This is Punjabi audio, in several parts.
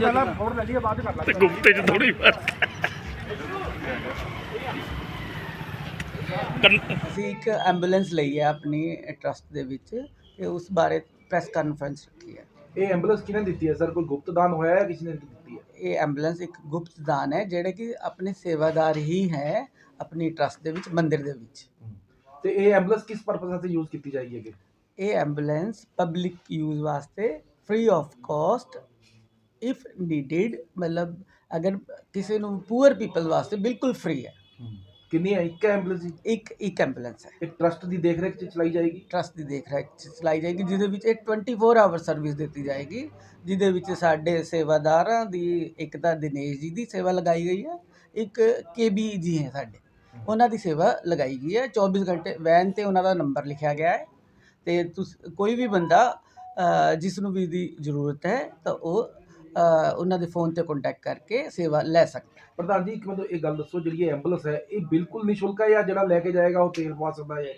ਪਹਿਲਾਂ ਫੋੜ ਲੈ ਲਈਏ ਬਾਅਦ ਚ ਕਰ ਤੇ ਲਾਂਗੇ ਗੁਪਤੇ ਚ ਥੋੜੀ ਅਸੀਂ ਇੱਕ ਐਂਬੂਲੈਂਸ ਲਈ ਹੈ ਆਪਣੀ ਟਰਸਟ ਦੇ ਵਿੱਚ ਤੇ ਉਸ ਬਾਰੇ ਪ੍ਰੈਸ ਕਾਨਫਰੰਸ ਰੱਖੀ ਹੈ। ਇਹ ਐਂਬੂਲੈਂਸ ਕਿਹਨੇ ਦਿੱਤੀ ਹੈ? ਸਰ ਕੋਈ ਗੁਪਤ ਦਾਨ ਹੋਇਆ ਹੈ ਕਿਸੇ ਨੇ ਦਿੱਤੀ ਹੈ? ਇਹ ਐਂਬੂਲੈਂਸ ਇੱਕ ਗੁਪਤ ਦਾਨ ਹੈ ਜਿਹੜੇ ਕਿ ਆਪਣੇ ਸੇਵਾਦਾਰ ਹੀ ਹੈ ਆਪਣੀ ਟਰਸਟ ਦੇ ਵਿੱਚ ਮੰਦਿਰ ਦੇ ਵਿੱਚ। ਤੇ ਇਹ ਐਂਬੂਲੈਂਸ ਕਿਸ ਪਰਪਸ ਵਾਸਤੇ ਯੂਜ਼ ਕੀਤੀ ਜਾਏਗੀ ਇਹ ਐਂਬੂਲੈਂਸ ਪਬਲਿਕ ਯੂਜ਼ ਵਾਸਤੇ free of cost if needed ਮਤਲਬ ਅਗਰ ਕਿਸੇ ਨੂੰ ਪੂਅਰ ਪੀਪਲ ਵਾਸਤੇ ਬਿਲਕੁਲ ਫ੍ਰੀ ਹੈ। ਕਿੰਨੀ ਹੈ? ਇੱਕ ਐਂਬੂਲੈਂਸ ਜੀ ਇੱਕ ਇੱਕ ਐਂਬੂਲੈਂਸ ਹੈ। ਇਹ ਟਰਸਟ ਦੀ ਦੇਖ ਰੇਖ ਚ ਚਲਾਈ ਜਾਏਗੀ? ਟਰਸਟ ਦੀ ਦੇਖ ਰੇਖ 'ਚ ਚਲਾਈ ਜਾਏਗੀ ਜਿਹਦੇ ਵਿੱਚ ਇਹ 24 ਆਵਰ ਸਰਵਿਸ ਦਿੱਤੀ ਜਾਏਗੀ ਜਿਹਦੇ ਵਿੱਚ ਸਾਡੇ ਸੇਵਾਦਾਰਾਂ ਦੀ ਇੱਕ ਤਾਂ ਦਿਨੇਸ਼ ਜੀ ਦੀ ਸੇਵਾ ਲਗਾਈ ਗਈ ਹੈ ਇੱਕ ਕੇਬੀ ਜੀ ਹੈ ਸਾਡੇ। ਉਹਨਾਂ ਦੀ ਸੇਵਾ ਲਗਾਈ ਗਈ ਹੈ। 24 ਘੰਟੇ ਵੈਨ ਤੇ ਉਹਨਾਂ ਦਾ ਨੰਬਰ ਲਿਖਿਆ ਗਿਆ ਹੈ। ਤੇ ਤੁਸ ਕੋਈ ਵੀ ਬੰਦਾ ਜਿਸ ਨੂੰ ਵੀ ਦੀ ਜ਼ਰੂਰਤ ਹੈ ਤਾਂ ਉਹ ਉਹਨਾਂ ਦੇ ਫੋਨ ਤੇ ਕੰਟੈਕਟ ਕਰਕੇ ਸੇਵਾ ਲੈ ਸਕਦਾ ਪ੍ਰਧਾਨ ਜੀ ਇੱਕ ਮੈਨੂੰ ਇਹ ਗੱਲ ਦੱਸੋ ਜਿਹੜੀ ਇਹ ਐਂਬੂਲੈਂਸ ਹੈ ਇਹ ਬਿਲਕੁਲ ਨਿਸ਼ੁਲਕ ਹੈ ਜਾਂ ਜਿਹੜਾ ਲੈ ਕੇ ਜਾਏਗਾ ਉਹ ਤੇਲ ਪਵਾ ਸਕਦਾ ਹੈ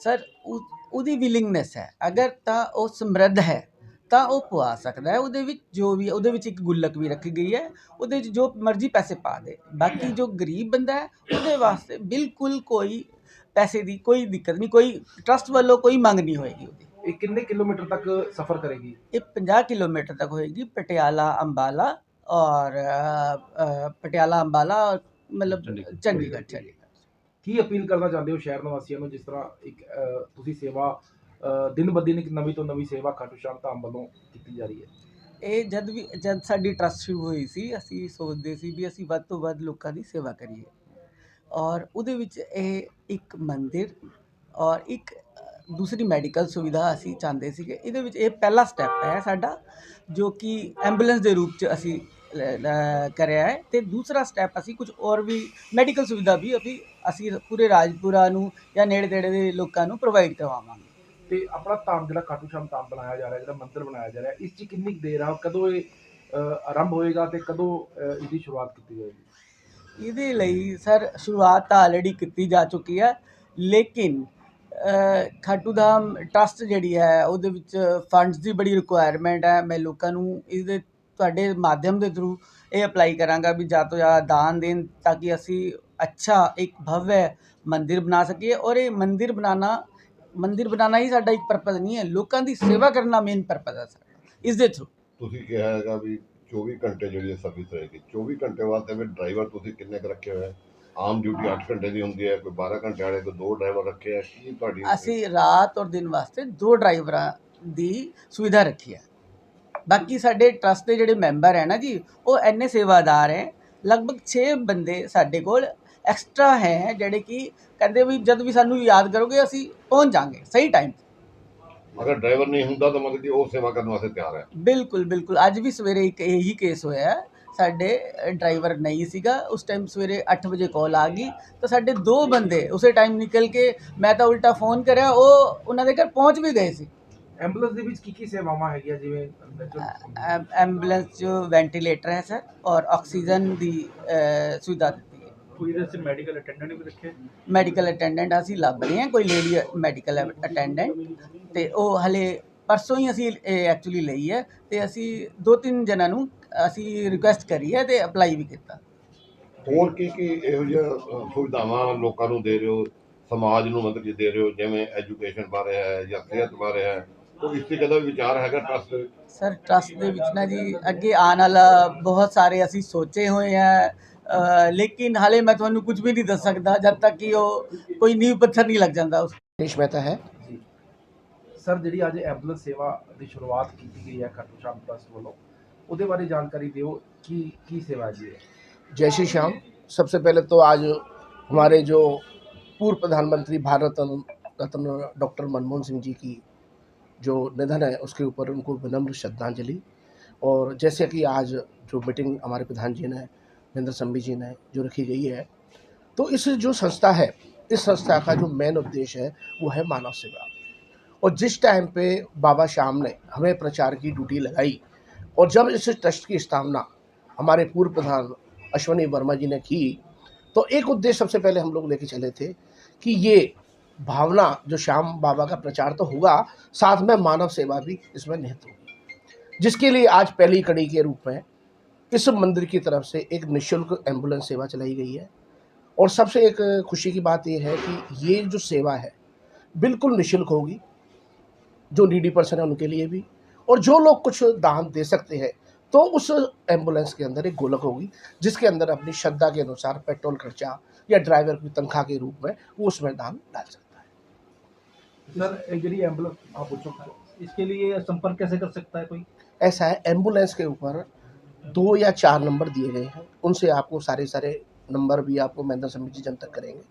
ਸਰ ਉਹ- ਉਹਦੀ ਵਿਲਿੰਗਨੈਸ ਹੈ। ਅਗਰ ਤਾਂ ਉਹ ਸਮਰੱਧ ਹੈ ਤਾਂ ਉਹ ਪਵਾ ਸਕਦਾ ਹੈ। ਉਹਦੇ ਵਿੱਚ ਜੋ ਵੀ ਉਹਦੇ ਵਿੱਚ ਇੱਕ ਗੁੱਲਕ ਵੀ ਰੱਖੀ ਗਈ ਹੈ। ਉਹਦੇ ਵਿੱਚ ਜੋ ਮਰਜ਼ੀ ਪੈਸੇ ਪਾ ਦੇ। ਬਾਕੀ ਜੋ ਗਰੀਬ ਬੰਦਾ ਹੈ ਉਹਦੇ ਵਾਸਤੇ ਬਿਲਕੁਲ ਕੋਈ ਪੈਸੇ ਦੀ ਕੋਈ ਦਿੱਕਤ ਨਹੀਂ ਕੋਈ ਟਰਸਟ ਵੱਲੋਂ ਕੋਈ ਮੰਗ ਨਹੀਂ ਹੋਏਗੀ ਉਹਦੀ। ਇਹ ਕਿੰਨੇ ਕਿਲੋਮੀਟਰ ਤੱਕ ਸਫ਼ਰ ਕਰੇਗੀ? ਇਹ 50 ਕਿਲੋਮੀਟਰ ਤੱਕ ਹੋਏਗੀ ਪਟਿਆਲਾ ਅੰਬਾਲਾ ਔਰ ਅ, ਅ, ਪਟਿਆਲਾ ਅੰਬਾਲਾ ਔਰ ਮਤਲਬ ਚੰਡੀਗੜ੍ਹ। ਚੰਡੀਗੜ੍ਹ ਚੰਡੀਗੜ੍ਹ। ਕੀ ਅਪੀਲ ਕਰਨਾ ਚਾਹੁੰਦੇ ਹੋ ਸ਼ਹਿਰ ਨਿਵਾਸੀਆਂ ਨੂੰ ਜਿਸ ਤਰ੍ਹਾਂ ਇੱਕ ਅਹ, ਤੁਸੀਂ ਸੇਵਾ ਅਹ, ਦਿਨ ਬ ਦਿਨ ਇੱਕ ਨਵੀਂ ਤੋਂ ਨਵੀਂ ਸੇਵਾ ਖਾਟੂ ਸ਼ਾਮ ਧਾਮ ਵੱਲੋਂ ਕੀਤੀ ਜਾ ਰਹੀ ਹੈ? ਇਹ ਜਦ ਵੀ ਜਦ ਸਾਡੀ ਟਰਸਟ ਸ਼ੁਰੂ ਹੋਈ ਸੀ ਅਸੀਂ ਸੋਚਦੇ ਸੀ ਵੀ ਅਸੀਂ ਵੱਧ ਤੋਂ ਵੱਧ ਲੋਕਾਂ ਦੀ ਸੇਵਾ ਕਰੀਏ। ਔਰ ਉਹਦੇ ਵਿੱਚ ਇਹ ਇੱਕ ਮੰਦਿਰ ਔਰ ਇੱਕ ਦੂਸਰੀ ਮੈਡੀਕਲ ਸੁਵਿਧਾ ਅਸੀਂ ਚਾਹੁੰਦੇ ਸੀਗੇ। ਇਹਦੇ ਵਿੱਚ ਇਹ ਪਹਿਲਾ ਸਟੈਪ ਹੈ ਸਾਡਾ ਜੋ ਕਿ ਐਂਬੂਲੈਂਸ ਦੇ ਰੂਪ ਚ ਅਸੀਂ ਕਰਿਆ ਹੈ। ਤੇ ਦੂਸਰਾ ਸਟੈਪ ਅਸੀਂ ਕੁਝ ਹੋਰ ਵੀ ਮੈਡੀਕਲ ਸੁਵਿਧਾ ਵੀ ਅਸੀਂ ਅਸੀਂ ਪੂਰੇ ਰਾਜਪੁਰਾ ਨੂੰ ਜਾਂ ਨੇੜੇ ਤੇੜੇ ਦੇ ਲੋਕਾਂ ਨੂੰ ਪ੍ਰੋਵਾਈਡ ਕਰਵਾਵਾਂਗੇ। ਤੇ ਆਪਣਾ ਧਾਮ ਜਿਹੜਾ ਖਾਟੂ ਸ਼ਾਮ ਧਾਮ ਬਣਾਇਆ ਜਾ ਰਿਹਾ ਜਿਹੜਾ ਮੰਦਿਰ ਬਣਾਇਆ ਜਾ ਰਿਹਾ ਇਸ 'ਚ ਕਿੰਨੀ ਦੇਰ ਆ ਕਦੋਂ ਇਹ ਆਰੰਭ ਹੋਏਗਾ ਤੇ ਕਦੋਂ ਇਹਦੀ ਸ਼ੁਰੂਆਤ ਕੀਤੀ ਜਾਏਗੀ? ਇਹਦੇ ਲਈ ਸਰ ਸ਼ੁਰੂਆਤ ਤਾਂ ਆਲਰੇਡੀ ਕੀਤੀ ਜਾ ਚੁੱਕੀ ਹੈ ਲੇਕਿਨ ਖਾਟੂ ਧਾਮ ਟਰੱਸਟ ਜਿਹੜੀ ਹੈ, ਉਹਦੇ ਵਿੱਚ ਫੰਡਸ ਦੀ ਬੜੀ ਰਿਕੁਆਇਰਮੈਂਟ ਹੈ। ਮੈਂ ਲੋਕਾਂ ਨੂੰ ਇਹਦੇ ਤੁਹਾਡੇ ਮਾਧਿਅਮ ਦੇ ਥਰੂ ਇਹ ਅਪਲਾਈ ਕਰਾਂਗਾ ਵੀ ਜ਼ਿਆਦਾ ਤੋਂ ਜ਼ਿਆਦਾ ਦਾਨ ਦੇਣ ਤਾਂ ਕਿ ਅਸੀਂ ਅੱਛਾ ਇੱਕ ਭਵਯ ਮੰਦਿਰ ਬਣਾ ਸਕੀਏ। ਔਰ ਇਹ ਮੰਦਿਰ ਬਣਾਉਣਾ ਮੰਦਿਰ ਬਣਾਉਣਾ ਹੀ ਸਾਡਾ ਇੱਕ ਪਰਪਸ ਨਹੀਂ ਹੈ। ਲੋਕਾਂ ਦੀ ਸੇਵਾ ਕਰਨਾ ਮੇਨ ਪਰਪਸ ਹੈ ਸਾਡਾ ਇਸ ਦੇ ਥਰੂ ਤੁਸੀਂ ਕਿਹਾ ਹੈਗਾ ਵੀ 24 ਘੰਟੇ ਜਿਹੜੀ ਹੈ ਸਰਵਿਸ ਰਹੇਗੀ 24 ਘੰਟੇ ਵਾਸਤੇ ਵੀ ਡਰਾਈਵਰ ਤੁਸੀਂ ਕਿੰਨੇ ਕੁ ਰੱਖੇ ਹੋਏ ਆ? ਆਮ ਡਿਊਟੀ 8 ਘੰਟੇ ਦੀ ਹੁੰਦੀ ਹੈ ਕੋਈ 12 ਘੰਟੇ ਵਾਲੇ ਕੋਈ ਦੋ ਡਰਾਈਵਰ ਰੱਖੇ ਆ ਕੀ ਤੁਹਾਡੀ ਅਸੀਂ ਰਾਤ ਔਰ ਦਿਨ ਵਾਸਤੇ ਦੋ ਡਰਾਈਵਰਾਂ ਦੀ ਸੁਵਿਧਾ ਰੱਖੀ ਹੈ। ਬਾਕੀ ਸਾਡੇ ਟਰਸਟ ਦੇ ਜਿਹੜੇ ਮੈਂਬਰ ਹੈ ਨਾ ਜੀ ਉਹ ਐਨੇ ਸੇਵਾਦਾਰ ਹੈ ਲਗਭਗ 6 ਬੰਦੇ ਸਾਡੇ ਕੋਲ ਐਕਸਟਰਾ ਹੈ ਜਿਹੜੇ ਕਿ ਕਹਿੰਦੇ ਵੀ ਜਦ ਵੀ ਸਾਨੂੰ ਯਾਦ ਕਰੋਗੇ ਅਸੀਂ ਪਹੁੰਚ ਜਾਾਂਗੇ ਸਹੀ ਟਾਈਮ ਅਗਰ ਡਰਾਈਵਰ ਨਹੀਂ ਹੁੰਦਾ ਤਾਂ ਮਤਲਬ ਕਿ ਉਹ ਸੇਵਾ ਕਰਨ ਵਾਸਤੇ ਤਿਆਰ ਹੈ। ਬਿਲਕੁਲ ਬਿਲਕੁਲ। ਅੱਜ ਵੀ ਸਵੇਰੇ ਇੱਕ ਇਹੀ ਕੇਸ ਹੋਇਆ ਹੈ। ਸਾਡੇ ਡਰਾਈਵਰ ਨਹੀਂ ਸੀਗਾ। ਉਸ ਟਾਈਮ ਸਵੇਰੇ 8 ਵਜੇ ਕਾਲ ਆ ਗਈ। ਤਾਂ ਸਾਡੇ ਦੋ ਬੰਦੇ ਉਸੇ ਟਾਈਮ ਨਿਕਲ ਕੇ ਮੈਂ ਤਾਂ ਉਲਟਾ ਫੋਨ ਕਰਿਆ। ਉਹ ਉਹਨਾਂ ਦੇ ਘਰ ਪਹੁੰਚ ਵੀ ਗਏ ਸੀ। ਐਂਬੂਲੈਂਸ ਦੇ ਵਿੱਚ ਕੀ ਕੀ ਸੇਵਾਵਾਂ ਹੈਗੀਆਂ? ਜਿਵੇਂ ਐਂਬੂਲੈਂਸ 'ਚ ਵੈਂਟੀਲੇਟਰ ਹੈ ਸਰ ਔਰ ਆਕਸੀਜਨ ਦੀ ਸੁਵਿਧਾ ਦਿੱਤੀ ਹੈ। ਕੋਈ ਇਹਦੇ ਮੈਡੀਕਲ ਅਟੈਂਡੈਂਟ ਵੀ ਰੱਖੇ? ਮੈਡੀਕਲ ਅਟੈਂਡੈਂਟ ਅਸੀਂ ਲੱਭ ਰਹੇ ਹਾਂ। ਕੋਈ ਲੇਡੀ ਮੈਡੀਕਲ ਅਟੈਂਡੈਂਟ ਤੇ ਉਹ ਹਲੇ ਪਰਸੋਂ ਹੀ ਅਸੀਂ ਐਕਚੁਅਲੀ ਲਈ ਹੈ ਤੇ ਅਸੀਂ ਦੋ ਤਿੰਨ ਜਨਾਂ ਨੂੰ ਅਸੀਂ ਰਿਕੁਐਸਟ ਕਰੀ ਹੈ ਤੇ ਅਪਲਾਈ ਵੀ ਕੀਤਾ। ਹੋਰ ਕੀ ਕੀ ਇਹੋ ਜਿਹਾ ਸੁਵਿਧਾਵਾਂ ਲੋਕਾਂ ਨੂੰ ਦੇ ਰਹੇ ਹੋ? ਸਮਾਜ ਨੂੰ ਮਤਲਬ ਕਿ ਦੇ ਰਹੇ ਹੋ? ਜਿਵੇਂ ਐਜੂਕੇਸ਼ਨ ਬਾਰੇ ਹੈ ਜਾਂ ਸਿਹਤ ਬਾਰੇ ਹੈ? ਕੋਈ ਇਸ ਤੇ ਕਦਾ ਵਿਚਾਰ ਹੈਗਾ ਟਰਸਟ ਸਰ ਟਰਸਟ ਦੇ ਵਿੱਚ ਨਾ ਜੀ ਅੱਗੇ ਆਉਣ ਵਾਲਾ ਬਹੁਤ ਸਾਰੇ ਅਸੀਂ ਸੋਚੇ ਹੋਏ ਆ ਲੇਕਿਨ ਹਾਲੇ ਮੈਂ ਤੁਹਾਨੂੰ ਕੁਝ ਵੀ ਨਹੀਂ ਦੱਸ ਸਕਦਾ ਜਦ ਤੱਕ ਕਿ ਉਹ ਕੋਈ ਨੀਂਹ ਪੱਥਰ ਨਹੀਂ ਲੱਗ ਜਾਂਦਾ ਉਸ ਦੇਸ਼ ਮਹਿਤਾ ਹੈ। ਸਰ ਜਿਹੜੀ ਅੱਜ ਐਂਬੂਲੈਂਸ ਸੇਵਾ ਦੀ ਸ਼ੁਰੂਆਤ ਕੀਤੀ ਗਈ ਹੈ ਖਾਟੂ ਸ਼ਾਮ ਟਰਸਟ ਵੱਲੋਂ ਉਹਦੇ ਬਾਰੇ ਜਾਣਕਾਰੀ ਦਿਓ ਕੀ ਕੀ ਸੇਵਾ ਜੀ ਹੈ जय श्री श्याम सबसे पहले तो आज हमारे जो पूर्व प्रधानमंत्री भारत रत्न डॉक्टर मनमोहन सिंह जी की जो निधन है उसके ऊपर उनको विनम्र श्रद्धांजलि और जैसे कि आज जो मीटिंग हमारे प्रधान जी ने महेंद्र संबी जी ने जो रखी गई है तो इस जो संस्था है इस संस्था का जो मेन उद्देश्य है वो है मानव सेवा और जिस टाइम पे बाबा श्याम ने हमें प्रचार की ड्यूटी लगाई और जब इस ट्रस्ट की स्थापना हमारे पूर्व प्रधान अश्वनी वर्मा जी ने की तो एक उद्देश्य सबसे पहले हम लोग लेके चले थे कि ये भावना जो श्याम बाबा का प्रचार तो हुआ साथ में मानव सेवा भी इसमें निहित होगी। जिसके लिए आज पहली कड़ी के रूप में इस मंदिर की तरफ़ से एक निशुल्क एंबुलेंस सेवा चलाई गई है। और सबसे एक खुशी की बात यह है कि ये जो सेवा है, बिल्कुल निशुल्क होगी। जो नीडी पर्सन है उनके लिए भी। और जो लोग कुछ दान दे सकते हैं तो उस एंबुलेंस के अंदर एक गोलक होगी जिसके अंदर अपनी श्रद्धा के अनुसार पेट्रोल खर्चा या ड्राइवर की तनख्वाह के रूप में वो उसमें दान डाल सकता है। सर एंबुलेंस आप इसके लिए संपर्क कैसे कर सकता है कोई? ऐसा है एंबुलेंस के ऊपर दो या चार नंबर दिए गए हैं उनसे आपको सारे सारे नंबर भी आपको महेंद्र समिति जनता करेंगे।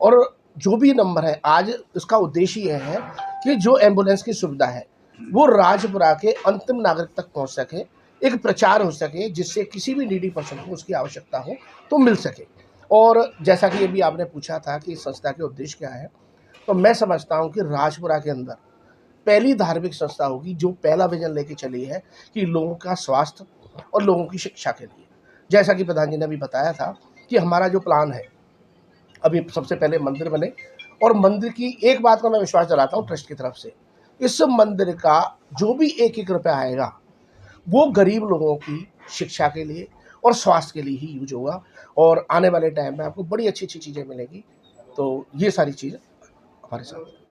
और जो भी नंबर है, आज इसका उद्देश्य यह है कि जो एंबुलेंस की सुविधा है, वो राजपुरा के अंतिम नागरिक तक पहुँच सके, एक प्रचार हो सके, जिससे किसी भी नीडी पर्सन को उसकी आवश्यकता हो तो मिल सके। और जैसा कि अभी आपने पूछा था कि इस संस्था के उद्देश्य क्या है तो मैं समझता हूँ कि राजपुरा के अंदर पहली धार्मिक संस्था होगी जो पहला विजन लेके चली है कि लोगों का स्वास्थ्य और लोगों की शिक्षा के लिए। जैसा कि प्रधान जी ने अभी बताया था कि हमारा जो प्लान है अभी सबसे पहले मंदिर बने। और मंदिर की एक बात का मैं विश्वास जलाता हूँ ट्रस्ट की तरफ़ से, इस मंदिर का जो भी एक एक रुपया आएगा, वो गरीब लोगों की शिक्षा के लिए और स्वास्थ्य के लिए ही यूज़ होगा। और आने वाले टाइम में आपको बड़ी अच्छी अच्छी चीज़ें मिलेंगी। तो ये सारी चीज़ हमारे साथ।